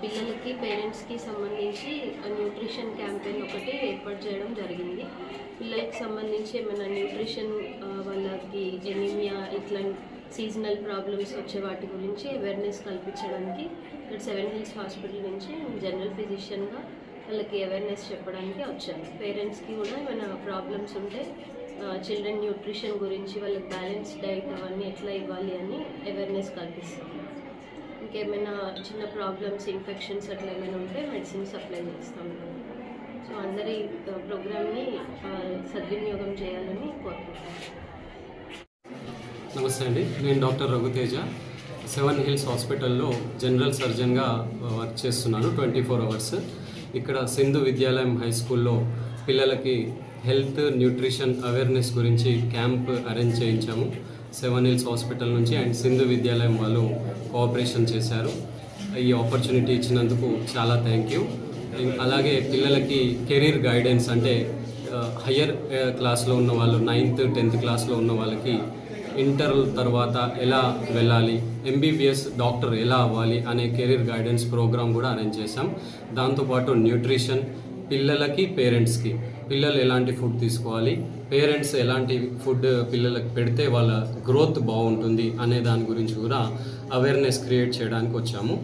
పిల్లలకి పేరెంట్స్కి సంబంధించి న్యూట్రిషన్ క్యాంపెయిన్ ఒకటి ఏర్పాటు చేయడం జరిగింది. పిల్లలకి సంబంధించి ఏమైనా న్యూట్రిషన్ వాళ్ళకి ఎనీమియా ఇట్లా సీజనల్ ప్రాబ్లమ్స్ వచ్చే వాటి గురించి అవేర్నెస్ కల్పించడానికి ఇక్కడ సెవెన్ హిల్స్ హాస్పిటల్ నుంచి జనరల్ ఫిజిషియన్గా వాళ్ళకి అవేర్నెస్ చెప్పడానికి వచ్చాను. పేరెంట్స్కి కూడా ఏమైనా ప్రాబ్లమ్స్ ఉంటే చిల్డ్రన్ న్యూట్రిషన్ గురించి వాళ్ళకి బ్యాలెన్స్ డైట్ అవన్నీ ఎట్లా ఇవ్వాలి అని అవేర్నెస్ కల్పిస్తాం ఇంకేమైనా చిన్న ప్రాబ్లమ్స్ ఇన్ఫెక్షన్స్ అట్లా ఏమైనా ఉంటే మెడిసిన్ సప్లై చేస్తాం సో అందరి ప్రోగ్రామ్ని సద్వినియోగం చేయాలని కోరుకుంటున్నాను నమస్తే అండి. నేను డాక్టర్ రఘుతేజ. సెవెన్ హిల్స్ హాస్పిటల్లో జనరల్ సర్జన్గా వర్క్ చేస్తున్నాను ట్వంటీ ఫోర్ అవర్స్. ఇక్కడ సింధు విద్యాలయం హై స్కూల్లో పిల్లలకి హెల్త్ న్యూట్రిషన్ అవేర్నెస్ గురించి క్యాంప్ అరేంజ్ చేయించాము. సెవెన్ హిల్స్ హాస్పిటల్ నుంచి అండ్ సింధు విద్యాలయం వాళ్ళు కోఆపరేషన్ చేశారు. ఈ ఆపర్చునిటీ ఇచ్చినందుకు చాలా థ్యాంక్ యూ. అలాగే పిల్లలకి కెరీర్ గైడెన్స్ అంటే హయ్యర్ క్లాస్లో ఉన్న వాళ్ళు నైన్త్ టెన్త్ క్లాస్లో ఉన్న వాళ్ళకి ఇంటర్ తర్వాత ఎలా వెళ్ళాలి ఎంబీబీఎస్ డాక్టర్ ఎలా అవ్వాలి అనే కెరీర్ గైడెన్స్ ప్రోగ్రామ్ కూడా అరేంజ్ చేశాం. దాంతోపాటు న్యూట్రిషన్ పిల్లలకి పేరెంట్స్కి. పిల్లలు ఎలాంటి ఫుడ్ తీసుకోవాలి? పేరెంట్స్ ఎలాంటి ఫుడ్ పిల్లలకు పెడితే వాళ్ళ గ్రోత్ బాగుంటుంది అనే దాని గురించి కూడా అవేర్నెస్ క్రియేట్ చేయడానికి వచ్చాము.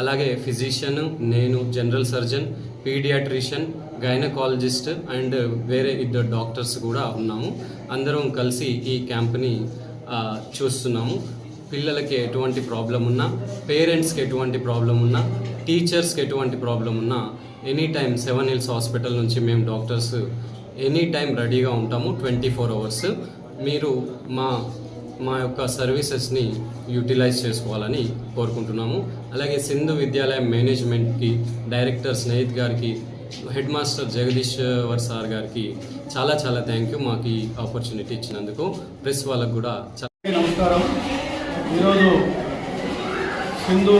అలాగే ఫిజిషియన్ నేను general surgeon paediatrician gynaecologist and వేరే ఇద్దరు డాక్టర్స్ కూడా ఉన్నాము. అందరం కలిసి ఈ క్యాంప్ని చూస్తున్నాము. పిల్లలకి ఎటువంటి ప్రాబ్లం ఉన్నా పేరెంట్స్కి ఎటువంటి ప్రాబ్లం ఉన్నా టీచర్స్కి ఎటువంటి ప్రాబ్లం ఉన్నా any time Seven Hills Hospital నుంచి మేము డాక్టర్స్ ఎనీ టైం రెడీగా ఉంటాము ట్వంటీ ఫోర్ అవర్స్ మీరు మా మా యొక్క సర్వీసెస్ని యూటిలైజ్ చేసుకోవాలని కోరుకుంటున్నాము. అలాగే సింధు విద్యాలయం మేనేజ్మెంట్కి డైరెక్టర్ స్నేహిత్ గారికి హెడ్ మాస్టర్ జగదీశ్వర్ సార్ గారికి చాలా చాలా థ్యాంక్ యూ మాకు ఈ ఆపర్చునిటీ ఇచ్చినందుకు. ప్రెస్ వాళ్ళకు కూడా చాలా నమస్కారం. ఈరోజు సింధు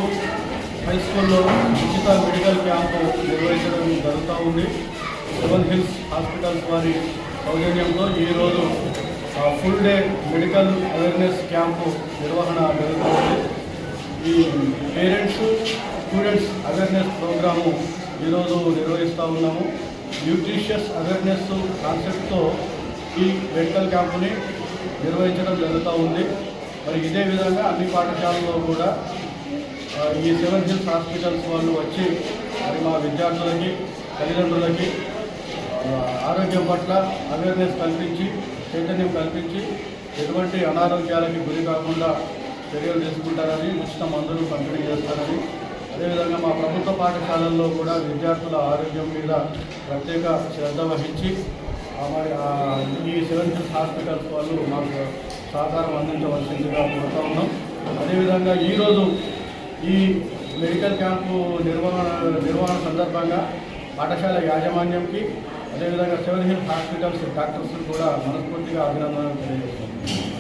హై స్కూల్లో ఉచిత మెడికల్ క్యాంపు నిర్వహించడం జరుగుతూ ఉంది. సెవెన్ హిల్స్ హాస్పిటల్స్ వారి సౌజన్యంతో ఈరోజు full day medical awareness camp నిర్వహణ జరుగుతుంది. ఈ పేరెంట్స్ స్టూడెంట్స్ అవేర్నెస్ ప్రోగ్రాము ఈరోజు నిర్వహిస్తూ ఉన్నాము. న్యూట్రిషియస్ అవేర్నెస్ కాన్సెప్ట్తో ఈ మెడికల్ క్యాంపుని నిర్వహించడం జరుగుతూ ఉంది. మరి ఇదే విధంగా అన్ని పాఠశాలల్లో కూడా ఈ సెవెన్ హిల్స్ హాస్పిటల్స్ వాళ్ళు వచ్చి మరి మా విద్యార్థులకి తల్లిదండ్రులకి ఆరోగ్యం పట్ల అవేర్నెస్ కల్పించి చైతన్యం కల్పించి ఎటువంటి అనారోగ్యాలకి గురి కాకుండా చర్యలు తీసుకుంటారని ఉచిత మందులు పంపిణీ చేస్తారని. అదేవిధంగా మా ప్రభుత్వ పాఠశాలల్లో కూడా విద్యార్థుల ఆరోగ్యం మీద ప్రత్యేక శ్రద్ధ వహించి మరి ఈ సెవెన్ హిల్స్ హాస్పిటల్స్ వాళ్ళు మాకు సహకారం అందించవలసిందిగా కోరుతా ఉన్నాం. అదేవిధంగా ఈరోజు ఈ మెడికల్ క్యాంపు నిర్వహణ నిర్వహణ సందర్భంగా పాఠశాల యాజమాన్యంకి అదేవిధంగా సెవెన్ హిల్స్ హాస్పిటల్స్ డాక్టర్స్ కూడా మనస్ఫూర్తిగా అభినందనలు తెలియజేస్తున్నాం.